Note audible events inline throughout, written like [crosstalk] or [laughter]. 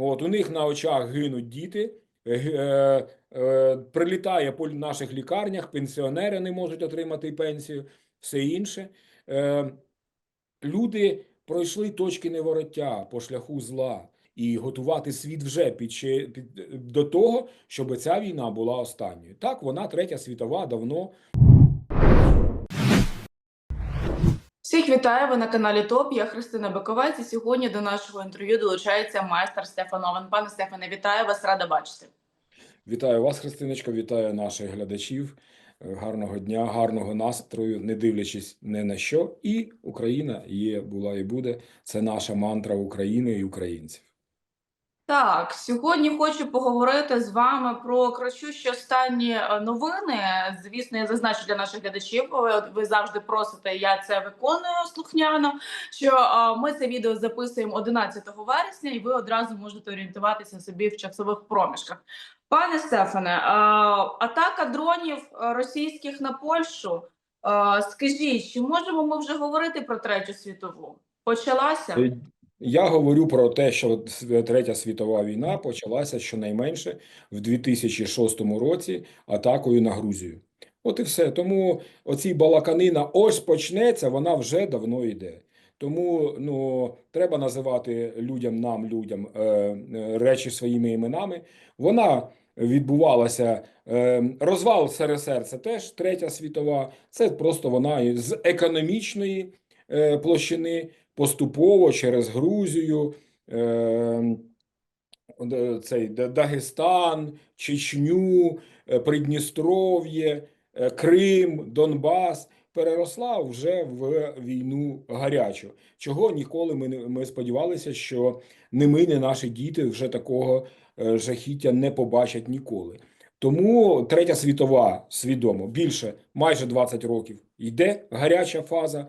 От у них на очах гинуть діти. е, е, е, Прилітає по наших лікарнях, пенсіонери не можуть отримати пенсію, все інше. Люди пройшли точки невороття по шляху зла і готувати світ вже під, під до того, щоб ця війна була останньою. Так, вона третя світова давно Всіх вітаю! Ви на каналі ТОП. Я Христина Баковець. І сьогодні до нашого інтерв'ю долучається майстер Стефан Овен. Пане Стефане, вітаю вас, рада бачити. Вітаю вас, Христиночко, вітаю наших глядачів. Е, Гарного дня, гарного настрою, не дивлячись ні на що. І Україна є, була і буде. Це наша мантра України і українців. Так, сьогодні хочу поговорити з вами про кращущі останні е, новини. Звісно, я зазначу для наших глядачів. Ви, ви завжди просите, я це виконую слухняно. Що е, ми це відео записуємо 11 вересня, і ви одразу можете орієнтуватися собі в часових проміжках. Пане Стефане, е, атака дронів е, російських на Польщу. Е, Скажіть, чи можемо ми вже говорити про третю світову? Почалася? Е, Я говорю про те, що Третя світова війна почалася щонайменше в 2006 році атакою на Грузію. От і все. Тому оці балаканина ось почнеться, вона вже давно йде. Тому ну, треба називати людям, нам, людям, е, е, речі своїми іменами. Вона відбувалася, е, розвал СРСР це теж третя світова, це просто вона з економічної е, площини поступово через Грузію, е, цей Дагестан, Чечню, е, Придністров'я, е, Крим, Донбас переросла вже в війну гарячу. Чого ніколи ми не ми сподівалися, що не ми, не наші діти вже такого жахіття не побачать ніколи. Тому третя світова свідомо більше майже 20 років йде гаряча фаза.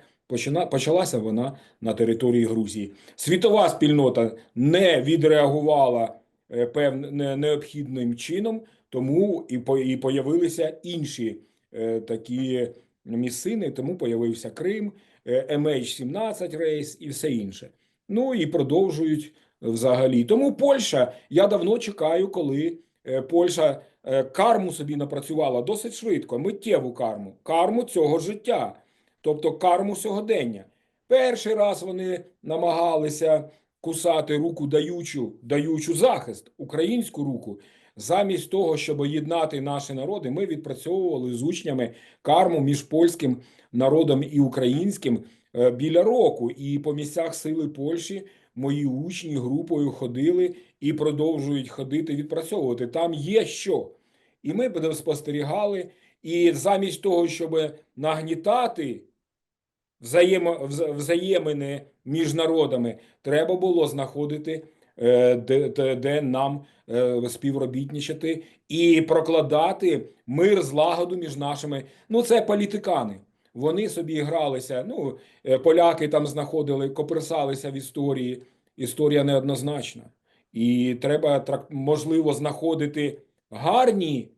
Почалася вона на території Грузії. Світова спільнота не відреагувала е, певним необхідним чином, тому і і появилися інші е, такі місцини. Тому появився Крим, е, MH17 рейс і все інше. Ну і продовжують взагалі. Тому Польща, я давно чекаю, коли е, Польща е, карму собі напрацювала досить швидко, миттєву карму, карму цього життя, тобто карму сьогодення. Перший раз вони намагалися кусати руку даючу, даючу захист, українську руку. Замість того, щоб єднати наші народи, ми відпрацьовували з учнями карму між польським народом і українським е, біля року. І по місцях сили Польщі мої учні групою ходили і продовжують ходити, відпрацьовувати. Там є що. І ми б спостерігали. І замість того, щоб нагнітати взаємо, взаємини між народами, треба було знаходити, е, де, де, нам е, співробітничати і прокладати мир, злагоду між нашими. Ну, це політикани. Вони собі гралися. Ну, е, поляки там знаходили, коперсалися в історії. Історія неоднозначна. І треба можливо знаходити гарні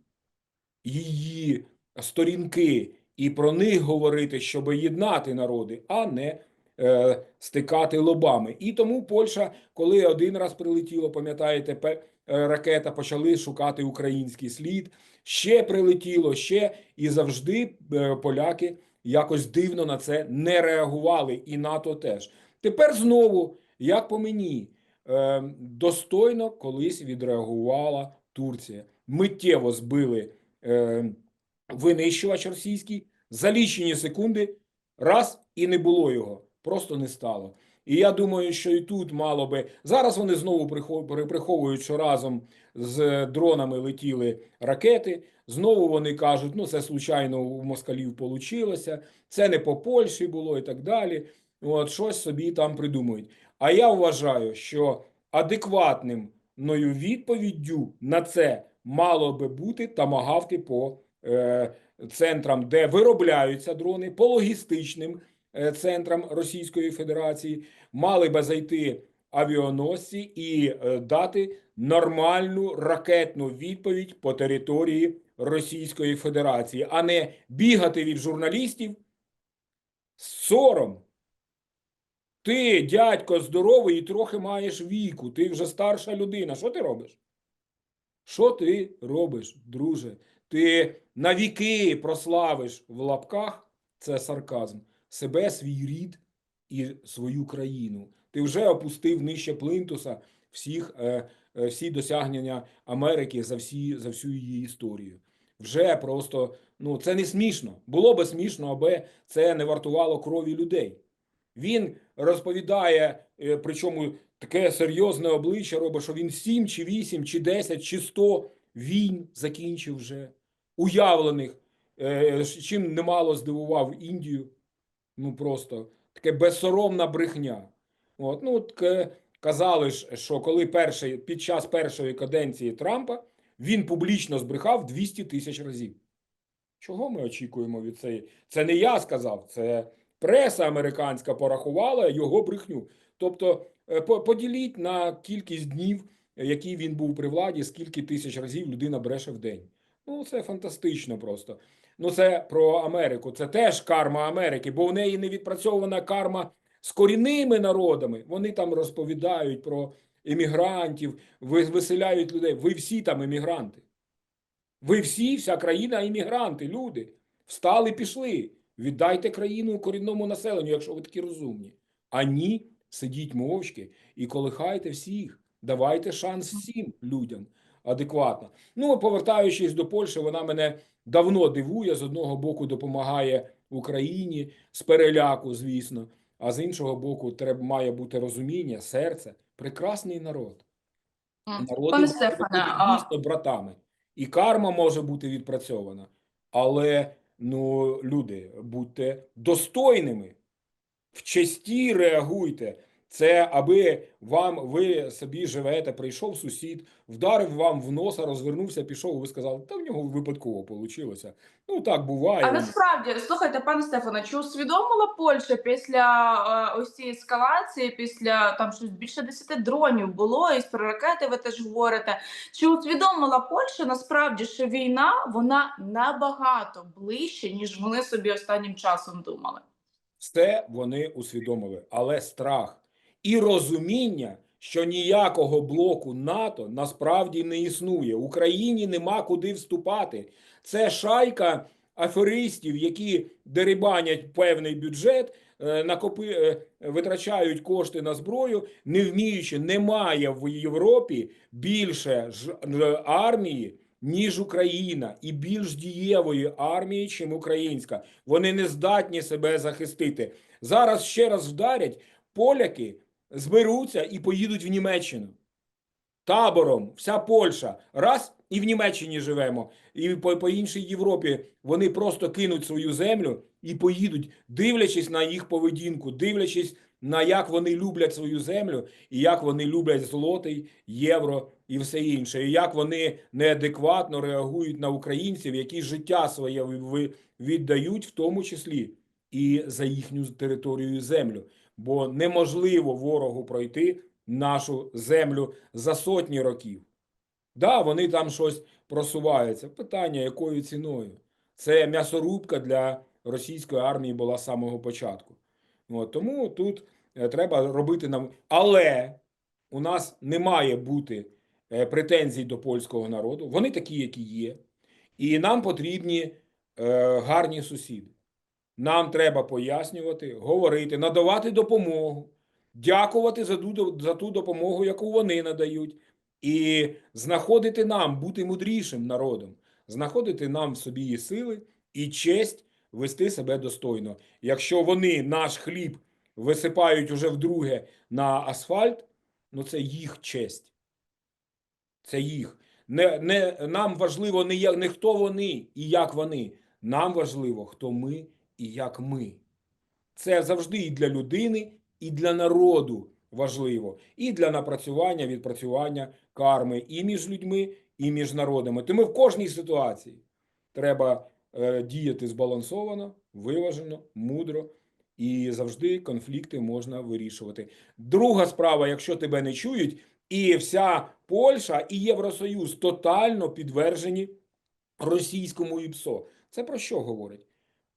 її сторінки і про них говорити, щоб єднати народи, а не е, стикати лобами. І тому Польща, коли один раз прилетіло, пам'ятаєте, е, ракета почали шукати український слід. Ще прилетіло, ще і завжди е, поляки якось дивно на це не реагували, і НАТО теж. Тепер знову, як по мені, е, достойно колись відреагувала Турція. Миттєво збили е, винищувач російський за лічені секунди, раз і не було його, просто не стало. І я думаю, що і тут мало би зараз. Вони знову приховують, що разом з дронами летіли ракети. Знову вони кажуть, ну це случайно у москалів получилося, це не по Польщі було і так далі. От щось собі там придумують. А я вважаю, що адекватним відповіддю на це мало би бути тамагавки по центрам, де виробляються дрони, по логістичним е, центрам Російської Федерації, мали би зайти авіаносці і е, дати нормальну ракетну відповідь по території Російської Федерації, а не бігати від журналістів з сором. Ти, дядько, здоровий і трохи маєш віку, ти вже старша людина. Що ти робиш? Що ти робиш, друже? Ти навіки прославиш в лапках, це сарказм, себе, свій рід і свою країну. Ти вже опустив нижче плинтуса всіх, е, е, всі досягнення Америки за, всі, за всю її історію. Вже просто ну це не смішно. Було би смішно, аби це не вартувало крові людей. Він розповідає, е, причому таке серйозне обличчя робить, що він 7 чи 8, чи 10, чи 100 війн закінчив вже, уявлених, е, чим немало здивував Індію. Ну просто таке безсоромна брехня. От, ну, от, е, казали ж, що коли перший, під час першої каденції Трампа він публічно збрехав 200 тисяч разів. Чого ми очікуємо від цієї? Це не я сказав, це преса американська порахувала його брехню. Тобто е, поділіть на кількість днів, які він був при владі, скільки тисяч разів людина бреше в день. Ну, це фантастично просто. Ну, це про Америку. Це теж карма Америки, бо в неї не відпрацьована карма з корінними народами. Вони там розповідають про емігрантів, виселяють людей. Ви всі там емігранти. Ви всі, вся країна іммігранти, люди. Встали, пішли. Віддайте країну корінному населенню, якщо ви такі розумні. А ні, сидіть мовчки і колихайте всіх. Давайте шанс всім людям адекватно. Ну, повертаючись до Польщі, вона мене давно дивує. З одного боку допомагає Україні з переляку, звісно. А з іншого боку, треба має бути розуміння, серце. Прекрасний народ. Народи дійсно братами, і карма може бути відпрацьована. Але ну, люди, будьте достойними, в честі реагуйте. Це аби вам ви собі живете, прийшов сусід, вдарив вам в носа, розвернувся, пішов. Ви сказали, та в нього випадково вийшло. Ну так буває. А насправді, слухайте, пане Стефане, чи усвідомила Польща після е, ось цієї ескалації, після там щось більше 10 дронів було, і про ракети ви теж говорите. Чи усвідомила Польща насправді, що війна вона набагато ближче, ніж вони собі останнім часом думали? Все вони усвідомили, але страх і розуміння, що ніякого блоку НАТО насправді не існує. Україні нема куди вступати. Це шайка аферистів, які дерибанять певний бюджет, е, накопи, е, витрачають кошти на зброю, не вміючи, немає в Європі більше е, армії. Ніж Україна і більш дієвої армії, чим українська. Вони не здатні себе захистити. Зараз ще раз вдарять, поляки зберуться і поїдуть в Німеччину. Табором, вся Польща. Раз і в Німеччині живемо. І по, по іншій Європі вони просто кинуть свою землю і поїдуть, дивлячись на їх поведінку, дивлячись на як вони люблять свою землю, і як вони люблять злотий, євро і все інше, і як вони неадекватно реагують на українців, які життя своє віддають, в тому числі і за їхню територію землю. Бо неможливо ворогу пройти нашу землю за сотні років. Да, вони там щось просуваються. Питання, якою ціною? Це м'ясорубка для російської армії була з самого початку. От, тому тут е, треба робити нам. Але у нас не має бути е, претензій до польського народу. Вони такі, які є. І нам потрібні е, гарні сусіди. Нам треба пояснювати, говорити, надавати допомогу, дякувати за ту, за ту допомогу, яку вони надають, і знаходити нам, бути мудрішим народом, знаходити нам в собі і сили і честь вести себе достойно. Якщо вони наш хліб висипають уже вдруге на асфальт, ну це їх честь. Це їх. Не, не, нам важливо не, не хто вони і як вони. Нам важливо, хто ми і як ми. Це завжди і для людини, і для народу важливо, і для напрацювання, відпрацювання карми і між людьми, і між народами. Тому в кожній ситуації треба е, діяти збалансовано, виважено, мудро, і завжди конфлікти можна вирішувати. Друга справа, якщо тебе не чують, і вся Польща і Євросоюз тотально підвержені російському ІПСО. Це про що говорить?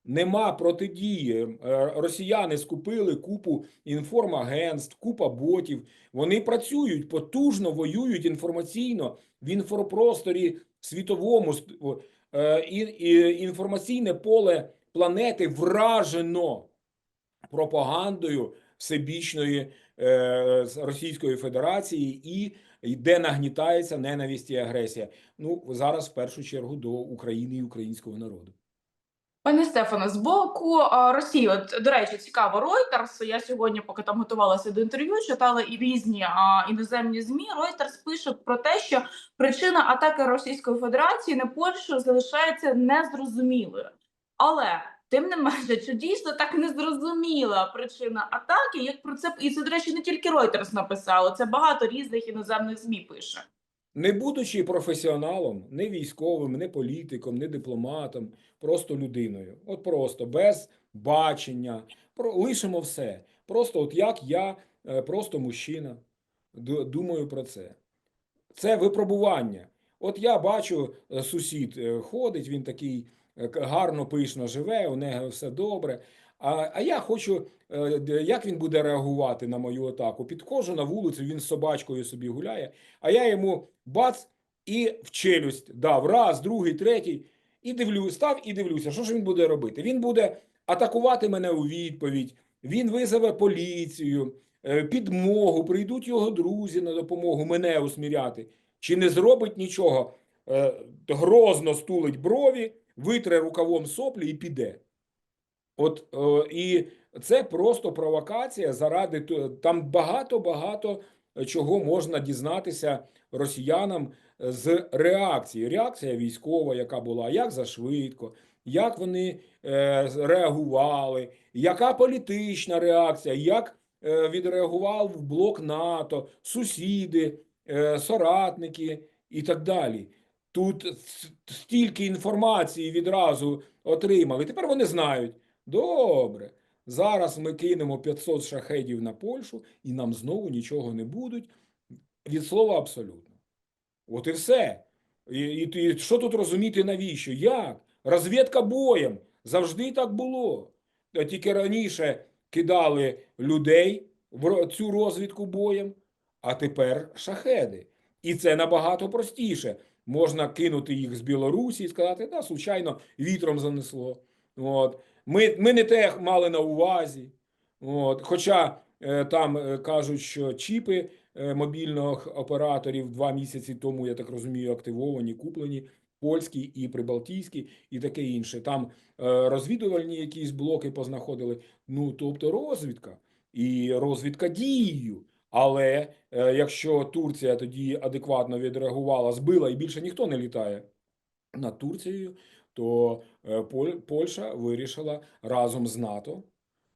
Нема протидії. Е, Росіяни скупили купу інформагентств, купа ботів. Вони працюють потужно, воюють інформаційно в інфопросторі світовому. Е, І, інформаційне поле планети вражено пропагандою всебічної е, Російської Федерації і йде нагнітається ненависть і агресія. Ну зараз в першу чергу до України і українського народу. Пане Стефане, з боку Росії, от до речі, цікаво, Reuters, Я сьогодні, поки там готувалася до інтерв'ю, читала і різні а, іноземні змі. Reuters пише про те, що причина атаки Російської Федерації на Польщу залишається незрозумілою. Але тим не менше, чи дійсно так незрозуміла причина атаки, як про це і це, до речі, не тільки Reuters написало, це багато різних іноземних змі пише. Не будучи професіоналом, не військовим, не політиком, не дипломатом, просто людиною. От просто без бачення, про лишимо все. Просто от як я, е, просто мужчина, думаю про це. Це випробування. От я бачу, е, сусід е, ходить, він такий гарно, пишно живе, у нього все добре. А, а я хочу, е, як він буде реагувати на мою атаку? Підходжу на вулицю, він з собачкою собі гуляє, а я йому бац і в челюсть дав раз, другий, третій, і дивлюсь, став і дивлюся, що ж він буде робити? Він буде атакувати мене у відповідь, він визове поліцію, е, підмогу, прийдуть його друзі на допомогу мене усміряти. Чи не зробить нічого, е, грозно стулить брові, витре рукавом соплі і піде. От е, і це просто провокація заради там багато-багато чого можна дізнатися росіянам з реакції. Реакція військова, яка була, як зашвидко, як вони е, реагували, яка політична реакція, як е, відреагував блок НАТО, сусіди, е, соратники і так далі. Тут стільки інформації відразу отримали. Тепер вони знають. Добре, зараз ми кинемо 500 шахедів на Польщу, і нам знову нічого не будуть. Від слова абсолютно. От і все. І, і, і що тут розуміти, навіщо? Як? Розвідка боєм. Завжди так було. Тільки раніше кидали людей в цю розвідку боєм, а тепер шахеди. І це набагато простіше. Можна кинути їх з Білорусі і сказати, да, случайно вітром занесло. От. Ми, ми не те мали на увазі. От. Хоча е, там е, кажуть, що чіпи е, мобільних операторів два місяці тому, я так розумію, активовані, куплені, польські і прибалтійські, і таке інше. Там розвідувальні якісь блоки познаходили. Ну, тобто розвідка. І розвідка дією. Але якщо Турція тоді адекватно відреагувала, збила і більше ніхто не літає над Турцією, то е, Польща вирішила разом з НАТО.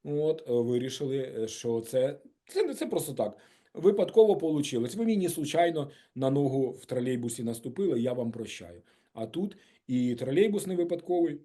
От е, вирішили, е, що це, це не це просто так. Випадково вийшло. Ви мені случайно на ногу в тролейбусі наступили, я вам прощаю. А тут і тролейбус не випадковий,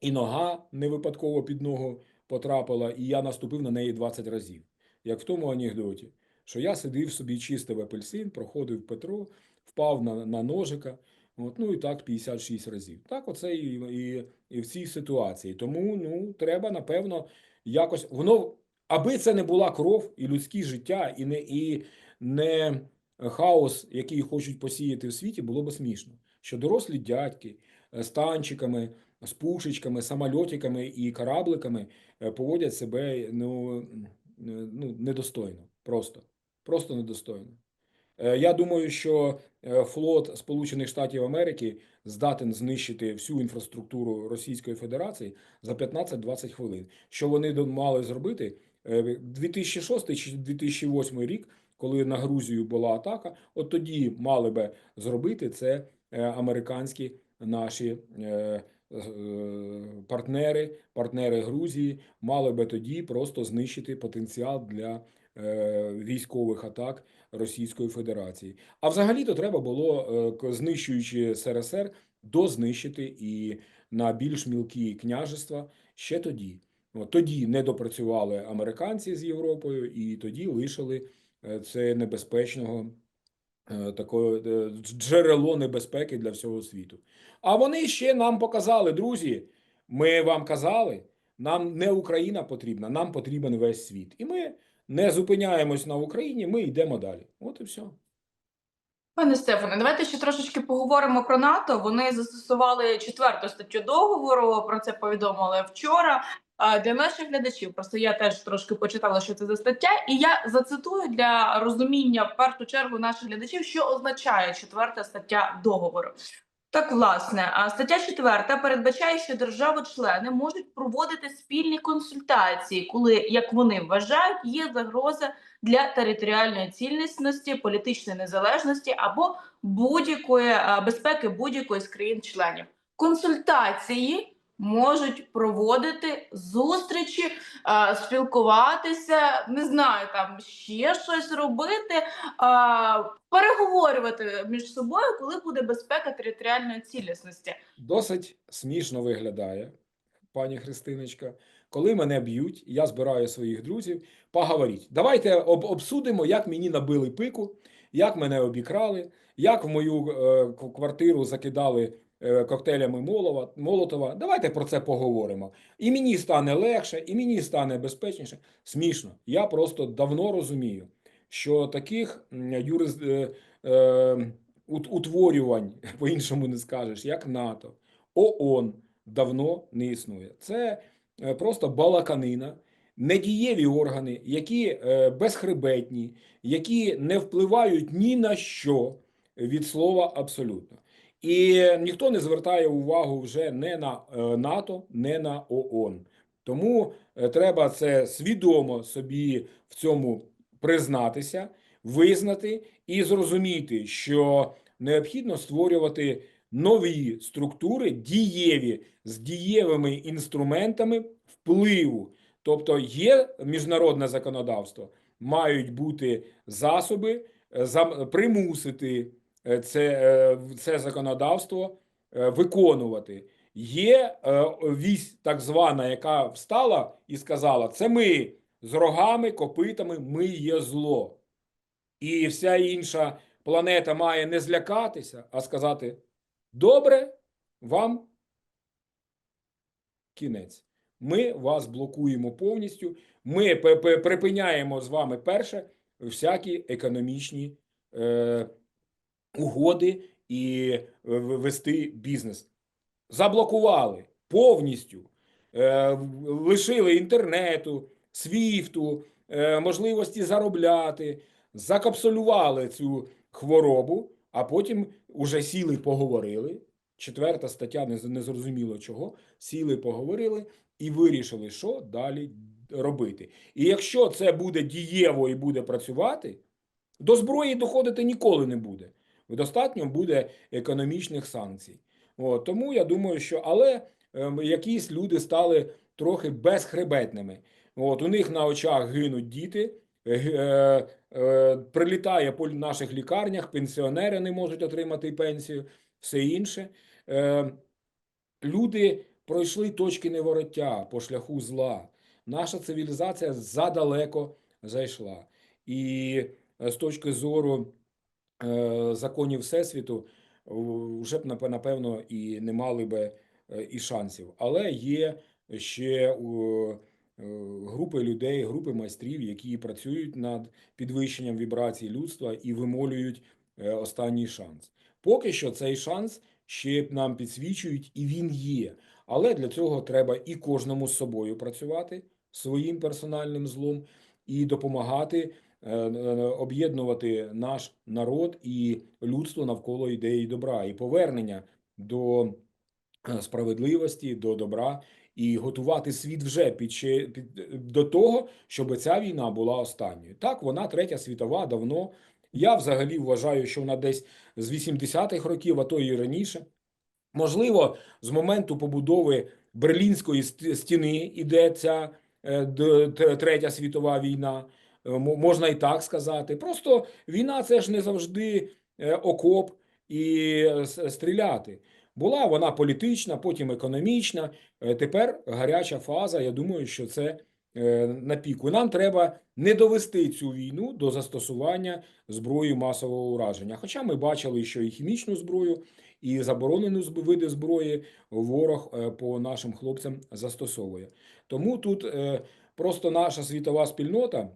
і нога не випадково під ногу потрапила, і я наступив на неї 20 разів. Як в тому анекдоті, що я сидів собі, чистив апельсин, проходив Петро, впав на, на ножика. От, ну і так 56 разів. Так, оце і, і, і в цій ситуації. Тому ну, треба, напевно, якось воно, аби це не була кров і людське життя, і не, і не хаос, який хочуть посіяти в світі, було би смішно. Що дорослі дядьки е, з танчиками, з пушечками, самольотиками і корабликами е, поводять себе ну, е, ну, недостойно. Просто. Просто недостойно. Е, Я думаю, що е, флот Сполучених Штатів Америки здатен знищити всю інфраструктуру Російської Федерації за 15-20 хвилин. Що вони мали зробити? Е, 2006 чи 2008 рік, коли на Грузію була атака, от тоді мали би зробити це е, американські наші е, е, партнери, партнери Грузії, мали би тоді просто знищити потенціал для е, військових атак Російської Федерації. А взагалі-то треба було, е, знищуючи СРСР, дознищити і на більш мілкі княжества ще тоді. Тоді не допрацювали американці з Європою, і тоді лишили е, це небезпечного е, такого джерело небезпеки для всього світу. А вони ще нам показали, друзі, Ми вам казали, нам не Україна потрібна, нам потрібен весь світ. І ми не зупиняємось на Україні, ми йдемо далі. От і все. Пане Стефане, давайте ще трошечки поговоримо про НАТО. Вони застосували четверту статтю договору. Про це повідомили вчора. Для наших глядачів просто я теж трошки почитала, що це за стаття, і я зацитую для розуміння в першу чергу наших глядачів, що означає четверта стаття договору. Так, власне, а стаття 4 передбачає, що держави-члени можуть проводити спільні консультації, коли, як вони вважають, є загроза для територіальної цілісності, політичної незалежності або будь-якої безпеки будь-якої з країн-членів. Консультації можуть проводити зустрічі, спілкуватися, не знаю, там ще щось робити, переговорювати між собою, коли буде безпека територіальної цілісності. Досить смішно виглядає, пані Христиночка. Коли мене б'ють, я збираю своїх друзів, поговоріть. Давайте об, обсудимо, як мені набили пику, як мене обікрали, як в мою е, квартиру закидали коктейлями Молова, Молотова. Давайте про це поговоримо. І мені стане легше, і мені стане безпечніше. Смішно. Я просто давно розумію, що таких м, юрис, е, е, утворювань, [laughs] по-іншому не скажеш, як НАТО, ООН давно не існує. Це е, просто балаканина, недієві органи, які е, безхребетні, які не впливають ні на що від слова абсолютно. І ніхто не звертає увагу вже не на е, НАТО, не на ООН. Тому е, треба це свідомо собі в цьому признатися, визнати і зрозуміти, що необхідно створювати нові структури, дієві з дієвими інструментами впливу. Тобто є міжнародне законодавство, мають бути засоби е, примусити це, е, це законодавство е, виконувати. Є е, вісь так звана, яка встала і сказала: це ми з рогами, копитами, ми є зло. І вся інша планета має не злякатися, а сказати: добре, вам кінець. Ми вас блокуємо повністю. Ми припиняємо з вами перше всякі економічні е, угоди і е, вести бізнес. Заблокували повністю, е, лишили інтернету, свіфту, е, можливості заробляти, закапсулювали цю хворобу, а потім уже сіли, поговорили. Четверта стаття не, з- не зрозуміло чого. Сіли, поговорили і вирішили, що далі робити. І якщо це буде дієво і буде працювати, до зброї доходити ніколи не буде. Достатньо буде економічних санкцій. От, тому я думаю, що але ем, якісь люди стали трохи безхребетними. От, у них на очах гинуть діти, е, е, е, прилітає по наших лікарнях, пенсіонери не можуть отримати пенсію, все інше. Е, люди пройшли точки невороття по шляху зла. Наша цивілізація задалеко зайшла. І е, з точки зору е, законів Всесвіту вже б напевно і не мали би е, і шансів. Але є ще е, групи людей, групи майстрів, які працюють над підвищенням вібрацій людства і вимолюють е, останній шанс. Поки що цей шанс ще нам підсвічують, і він є. Але для цього треба і кожному з собою працювати своїм персональним злом і допомагати е, е, об'єднувати наш народ і людство навколо ідеї добра і повернення до е, справедливості, до добра і готувати світ вже під, під до того, щоб ця війна була останньою. Так, вона третя світова давно. Я взагалі вважаю, що вона десь з 80-х років, а то і раніше. Можливо, з моменту побудови Берлінської стіни іде ця е, третя світова війна. Е, мо- Можна і так сказати. Просто війна це ж не завжди е, окоп і е, стріляти. Була вона політична, потім економічна. Тепер гаряча фаза. Я думаю, що це на піку. Нам треба не довести цю війну до застосування зброї масового ураження. Хоча ми бачили, що і хімічну зброю, і заборонену зб- види зброї ворог по нашим хлопцям застосовує. Тому тут просто наша світова спільнота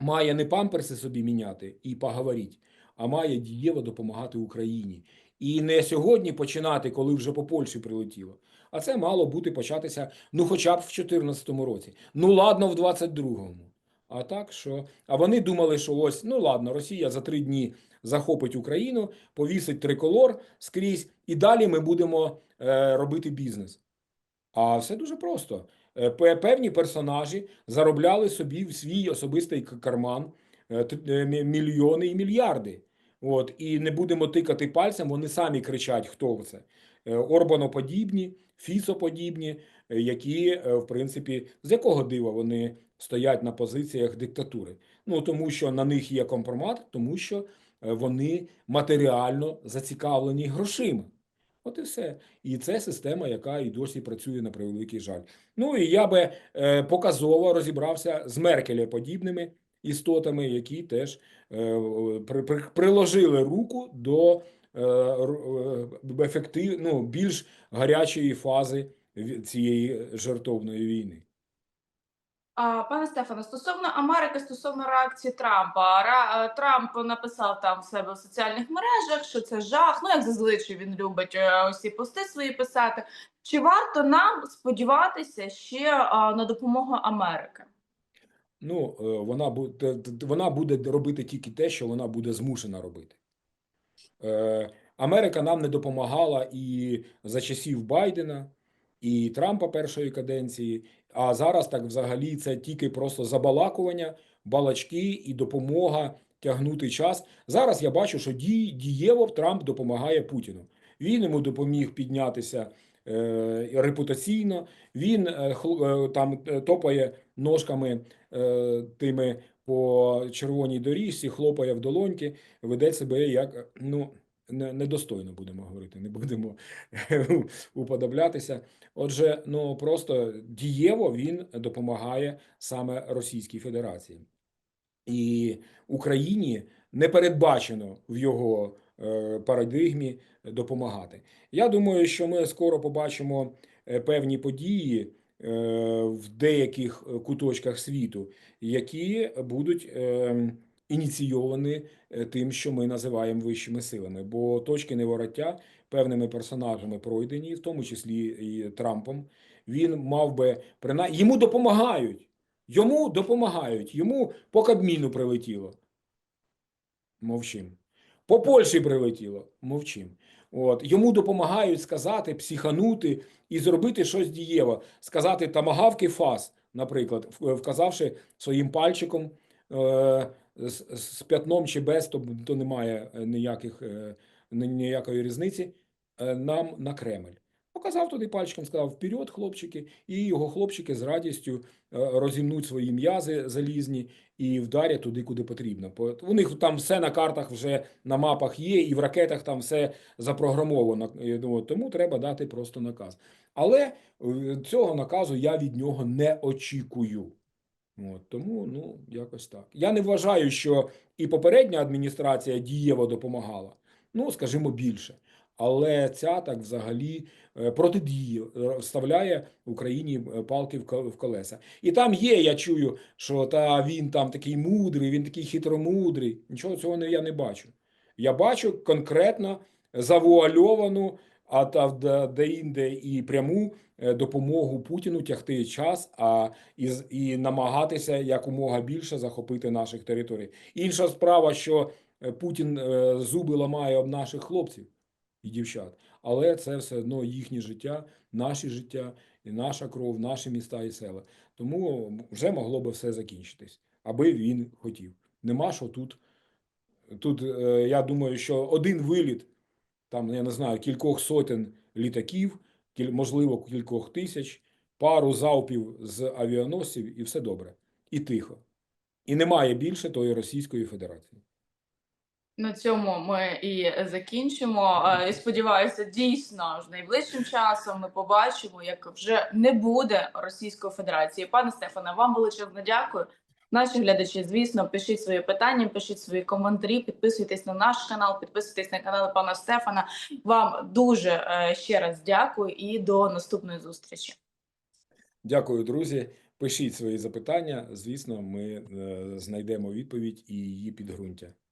має не памперси собі міняти і поговоріть, а має дієво допомагати Україні. І не сьогодні починати, коли вже по Польщі прилетіло. А це мало бути початися ну хоча б в 2014 році. Ну ладно, в 22-му. А так що. А вони думали, що ось, ну ладно, Росія за три дні захопить Україну, повісить триколор скрізь, і далі ми будемо е, робити бізнес. А все дуже просто. Е, пе- Певні персонажі заробляли собі в свій особистий карман е, е, мі- мільйони і мільярди. От, і не будемо тикати пальцем, вони самі кричать, хто це. Орбаноподібні, Фісоподібні, які, в принципі, з якого дива вони стоять на позиціях диктатури? Ну, тому що на них є компромат, тому що вони матеріально зацікавлені грошима. От і все. І це система, яка і досі працює на превеликий жаль. Ну і я би е, показово розібрався з Меркеля подібними істотами, які теж е, при, при, приложили руку до е, е, ефектив, ну, більш гарячої фази цієї жертовної війни. Пане Стефане, стосовно Америки, стосовно реакції Трампа, Ра, е, Трамп написав там в себе в соціальних мережах, що це жах. Ну як зазвичай він любить е, усі пости свої писати. Чи варто нам сподіватися ще а, на допомогу Америки? Ну, е, вона буде, вона буде робити тільки те, що вона буде змушена робити. Е, Америка нам не допомагала і за часів Байдена, і Трампа першої каденції. А зараз так взагалі це тільки просто забалакування, балачки і допомога тягнути час. Зараз я бачу, що дій, дієво Трамп допомагає Путіну. Він йому допоміг піднятися е, репутаційно. Він е, е, там е, топає ножками е, тими по червоній доріжці, хлопає в долоньки, веде себе як ну недостойно будемо говорити, не будемо [laughs] уподоблятися. Отже, ну просто дієво він допомагає саме Російській Федерації. І Україні не передбачено в його е, парадигмі допомагати. Я думаю, що ми скоро побачимо е, певні події е, в деяких куточках світу, які будуть е, ініційовані е, тим, що ми називаємо вищими силами. Бо точки невороття певними персонажами пройдені, в тому числі і Трампом. Він мав би принаймні йому допомагають. Йому допомагають, йому по Кабміну прилетіло. Мовчим. По Польщі прилетіло. Мовчим. От. Йому допомагають сказати, психанути і зробити щось дієве. Сказати тамагавки фас, наприклад, вказавши своїм пальчиком е, з, з п'ятном чи без, то, то немає е, ніяких, е, ніякої різниці, е, нам на Кремль. Показав туди пальчиком, сказав вперед, хлопчики, і його хлопчики з радістю розімнуть свої м'язи залізні і вдарять туди, куди потрібно. У них там все на картах вже на мапах є, і в ракетах там все запрограмовано. Я думаю, Тому треба дати просто наказ. Але цього наказу я від нього не очікую. От, тому, ну, якось так. Я не вважаю, що і попередня адміністрація дієво допомагала. Ну, скажімо, більше. Але ця так взагалі е, протидіє, е, вставляє Україні е, палки в колеса. І там є, я чую, що та він там такий мудрий, він такий хитромудрий. Нічого цього не, я не бачу. Я бачу конкретно завуальовану, а де- де-інде і пряму е, допомогу Путіну тягти час, а і, і намагатися якомога більше захопити наших територій. Інша справа, що е, Путін е, зуби ламає об наших хлопців і дівчат, але це все одно їхнє життя, наші життя, і наша кров, наші міста і села. Тому вже могло би все закінчитись, аби він хотів. Нема що тут. Тут я думаю, що один виліт, там я не знаю, кількох сотень літаків, можливо, кількох тисяч, пару залпів з авіаносців, і все добре. І тихо. І немає більше тої Російської Федерації. На цьому ми і закінчимо. Е, І сподіваюся, дійсно ж найближчим часом ми побачимо, як вже не буде Російської Федерації. Пане Стефане, вам величезно дякую. Наші глядачі, звісно, пишіть свої питання, пишіть свої коментарі, підписуйтесь на наш канал, підписуйтесь на канал пана Стефана. Вам дуже е, ще раз дякую і до наступної зустрічі. Дякую, друзі. Пишіть свої запитання. Звісно, ми е, знайдемо відповідь і її підґрунтя.